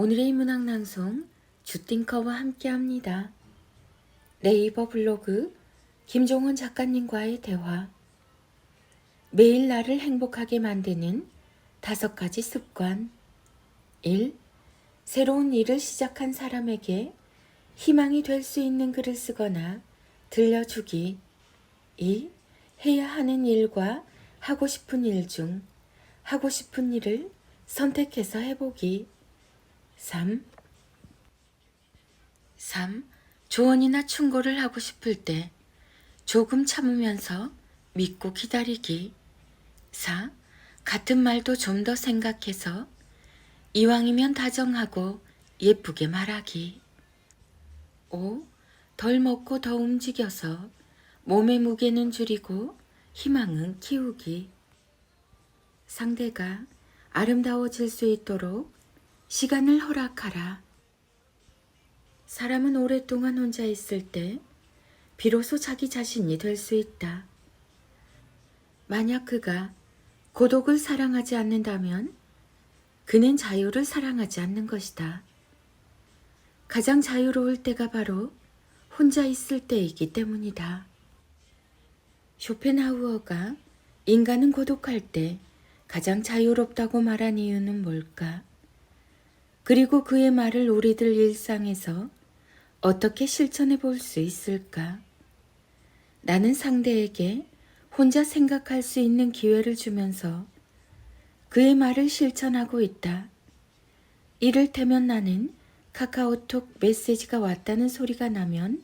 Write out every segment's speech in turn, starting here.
오늘의 문학 낭송 주띵커와 함께합니다. 네이버 블로그 김종원 작가님과의 대화 매일 나를 행복하게 만드는 다섯 가지 습관 1. 새로운 일을 시작한 사람에게 희망이 될 수 있는 글을 쓰거나 들려주기 2. 해야 하는 일과 하고 싶은 일 중 하고 싶은 일을 선택해서 해보기 3. 3. 조언이나 충고를 하고 싶을 때 조금 참으면서 믿고 기다리기. 4. 같은 말도 좀 더 생각해서 이왕이면 다정하고 예쁘게 말하기. 5. 덜 먹고 더 움직여서 몸의 무게는 줄이고 희망은 키우기. 상대가 아름다워질 수 있도록 시간을 허락하라. 사람은 오랫동안 혼자 있을 때 비로소 자기 자신이 될 수 있다. 만약 그가 고독을 사랑하지 않는다면 그는 자유를 사랑하지 않는 것이다. 가장 자유로울 때가 바로 혼자 있을 때이기 때문이다. 쇼펜하우어가 인간은 고독할 때 가장 자유롭다고 말한 이유는 뭘까? 그리고 그의 말을 우리들 일상에서 어떻게 실천해 볼 수 있을까? 나는 상대에게 혼자 생각할 수 있는 기회를 주면서 그의 말을 실천하고 있다. 이를테면 나는 카카오톡 메시지가 왔다는 소리가 나면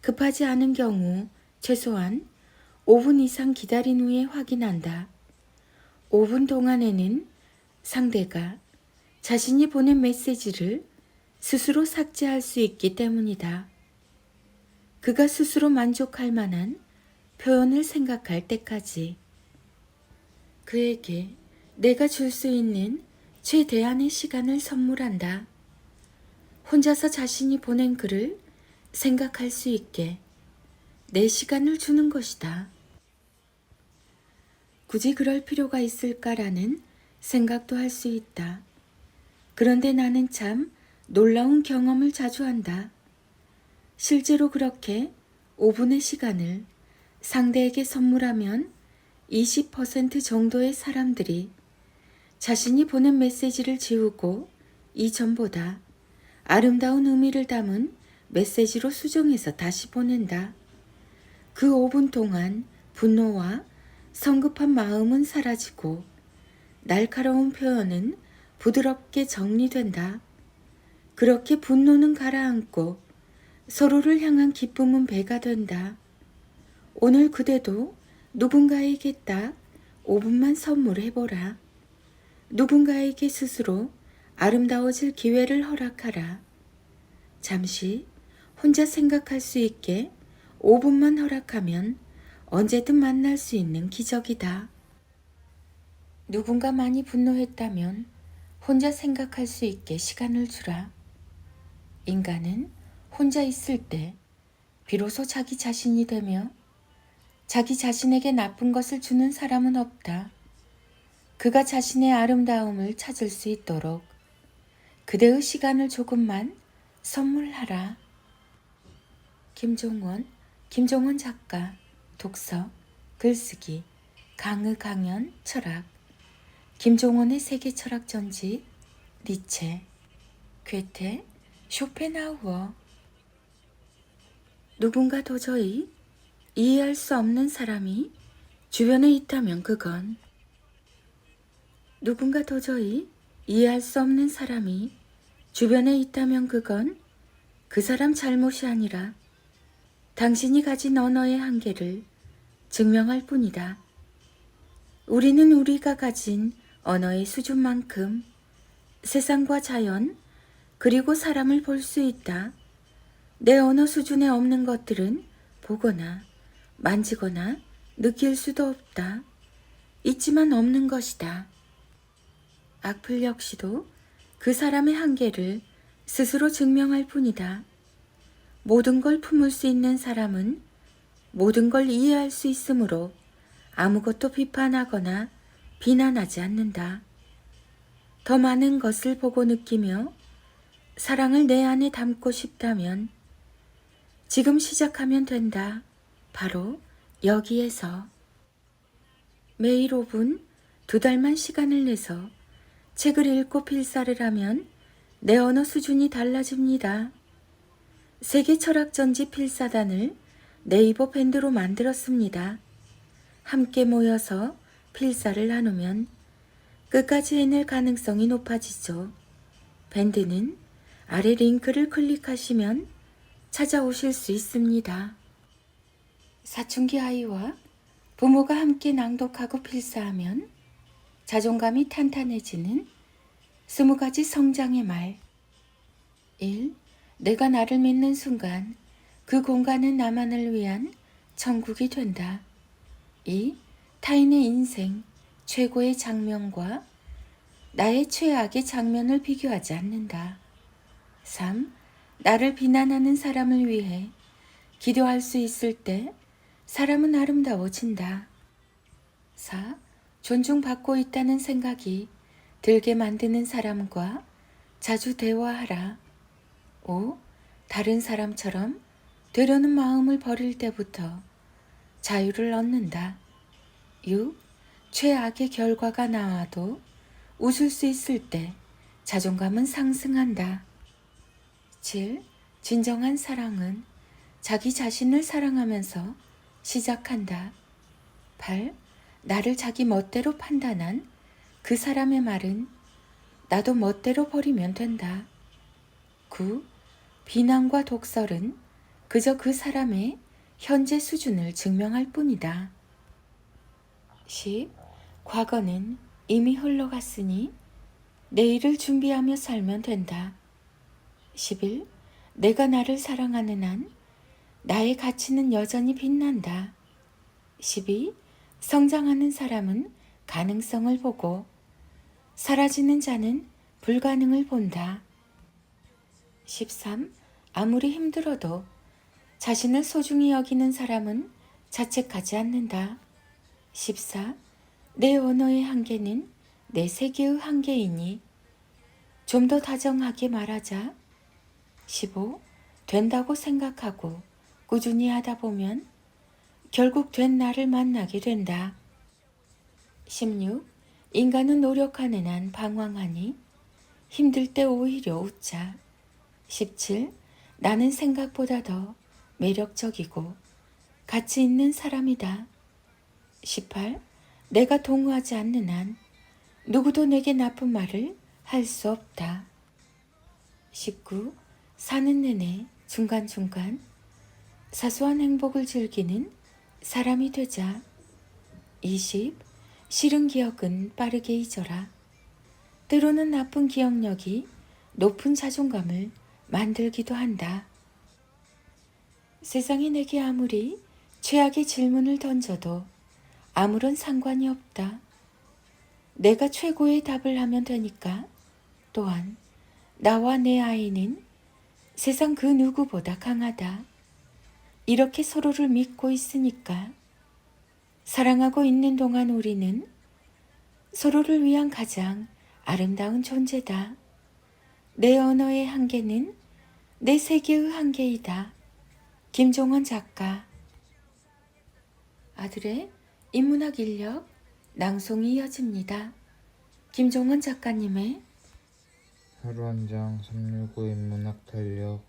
급하지 않은 경우 최소한 5분 이상 기다린 후에 확인한다. 5분 동안에는 상대가 자신이 보낸 메시지를 스스로 삭제할 수 있기 때문이다. 그가 스스로 만족할 만한 표현을 생각할 때까지 그에게 내가 줄 수 있는 최대한의 시간을 선물한다. 혼자서 자신이 보낸 글을 생각할 수 있게 내 시간을 주는 것이다. 굳이 그럴 필요가 있을까라는 생각도 할 수 있다. 그런데 나는 참 놀라운 경험을 자주 한다. 실제로 그렇게 5분의 시간을 상대에게 선물하면 20% 정도의 사람들이 자신이 보낸 메시지를 지우고 이전보다 아름다운 의미를 담은 메시지로 수정해서 다시 보낸다. 그 5분 동안 분노와 성급한 마음은 사라지고 날카로운 표현은 부드럽게 정리된다. 그렇게 분노는 가라앉고 서로를 향한 기쁨은 배가 된다. 오늘 그대도 누군가에게 딱 5분만 선물해보라. 누군가에게 스스로 아름다워질 기회를 허락하라. 잠시 혼자 생각할 수 있게 5분만 허락하면 언제든 만날 수 있는 기적이다. 누군가 많이 분노했다면 혼자 생각할 수 있게 시간을 주라. 인간은 혼자 있을 때 비로소 자기 자신이 되며 자기 자신에게 나쁜 것을 주는 사람은 없다. 그가 자신의 아름다움을 찾을 수 있도록 그대의 시간을 조금만 선물하라. 김종원, 김종원 작가, 독서, 글쓰기, 강의 강연, 철학, 김종원의 세계 철학 전집, 니체, 괴테, 쇼펜하우어. 누군가 도저히 이해할 수 없는 사람이 주변에 있다면 그건 누군가 도저히 이해할 수 없는 사람이 주변에 있다면 그건 그 사람 잘못이 아니라 당신이 가진 언어의 한계를 증명할 뿐이다. 우리는 우리가 가진 언어의 수준만큼 세상과 자연 그리고 사람을 볼 수 있다. 내 언어 수준에 없는 것들은 보거나 만지거나 느낄 수도 없다. 있지만 없는 것이다. 악플 역시도 그 사람의 한계를 스스로 증명할 뿐이다. 모든 걸 품을 수 있는 사람은 모든 걸 이해할 수 있으므로 아무것도 비판하거나 비난하지 않는다. 더 많은 것을 보고 느끼며 사랑을 내 안에 담고 싶다면 지금 시작하면 된다. 바로 여기에서 매일 5분 두 달만 시간을 내서 책을 읽고 필사를 하면 내 언어 수준이 달라집니다. 세계 철학 전지 필사단을 네이버 밴드로 만들었습니다. 함께 모여서 필사를 나누면 끝까지 해낼 가능성이 높아지죠. 밴드는 아래 링크를 클릭하시면 찾아오실 수 있습니다. 사춘기 아이와 부모가 함께 낭독하고 필사하면 자존감이 탄탄해지는 스무 가지 성장의 말. 1. 내가 나를 믿는 순간 그 공간은 나만을 위한 천국이 된다. 2. 타인의 인생 최고의 장면과 나의 최악의 장면을 비교하지 않는다. 3. 나를 비난하는 사람을 위해 기도할 수 있을 때 사람은 아름다워진다. 4. 존중받고 있다는 생각이 들게 만드는 사람과 자주 대화하라. 5. 다른 사람처럼 되려는 마음을 버릴 때부터 자유를 얻는다. 6. 최악의 결과가 나와도 웃을 수 있을 때 자존감은 상승한다. 7. 진정한 사랑은 자기 자신을 사랑하면서 시작한다. 8. 나를 자기 멋대로 판단한 그 사람의 말은 나도 멋대로 버리면 된다. 9. 비난과 독설은 그저 그 사람의 현재 수준을 증명할 뿐이다. 10. 과거는 이미 흘러갔으니 내일을 준비하며 살면 된다. 11. 내가 나를 사랑하는 한 나의 가치는 여전히 빛난다. 12. 성장하는 사람은 가능성을 보고 사라지는 자는 불가능을 본다. 13. 아무리 힘들어도 자신을 소중히 여기는 사람은 자책하지 않는다. 14. 내 언어의 한계는 내 세계의 한계이니 좀 더 다정하게 말하자. 15. 된다고 생각하고 꾸준히 하다 보면 결국 된 나를 만나게 된다. 16. 인간은 노력하는 한 방황하니 힘들 때 오히려 웃자. 17. 나는 생각보다 더 매력적이고 가치 있는 사람이다. 18. 내가 동의하지 않는 한 누구도 내게 나쁜 말을 할 수 없다. 19. 사는 내내 중간중간 사소한 행복을 즐기는 사람이 되자. 20. 싫은 기억은 빠르게 잊어라. 때로는 나쁜 기억력이 높은 자존감을 만들기도 한다. 세상이 내게 아무리 최악의 질문을 던져도 아무런 상관이 없다. 내가 최고의 답을 하면 되니까 또한 나와 내 아이는 세상 그 누구보다 강하다. 이렇게 서로를 믿고 있으니까 사랑하고 있는 동안 우리는 서로를 위한 가장 아름다운 존재다. 내 언어의 한계는 내 세계의 한계이다. 김종원 작가 아들의 인문학 인력 낭송이 이어집니다. 김종원 작가님의 하루 한 장 365 인문학 달력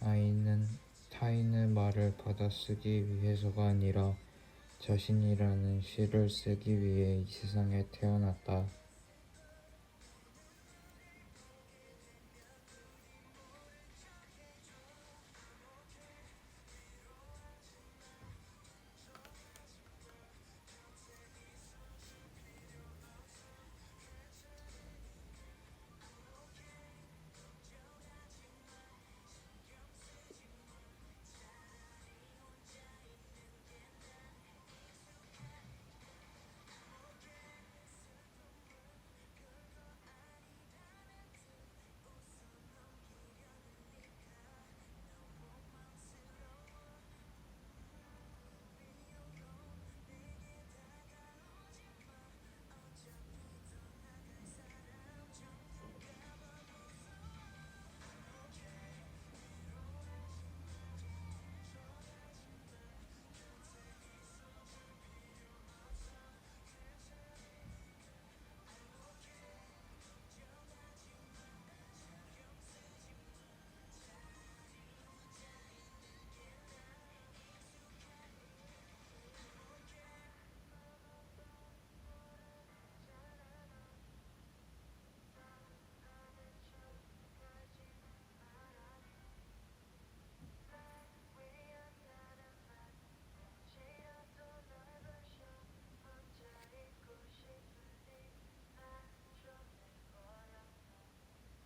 아이는 타인의 말을 받아쓰기 위해서가 아니라 자신이라는 시를 쓰기 위해 이 세상에 태어났다.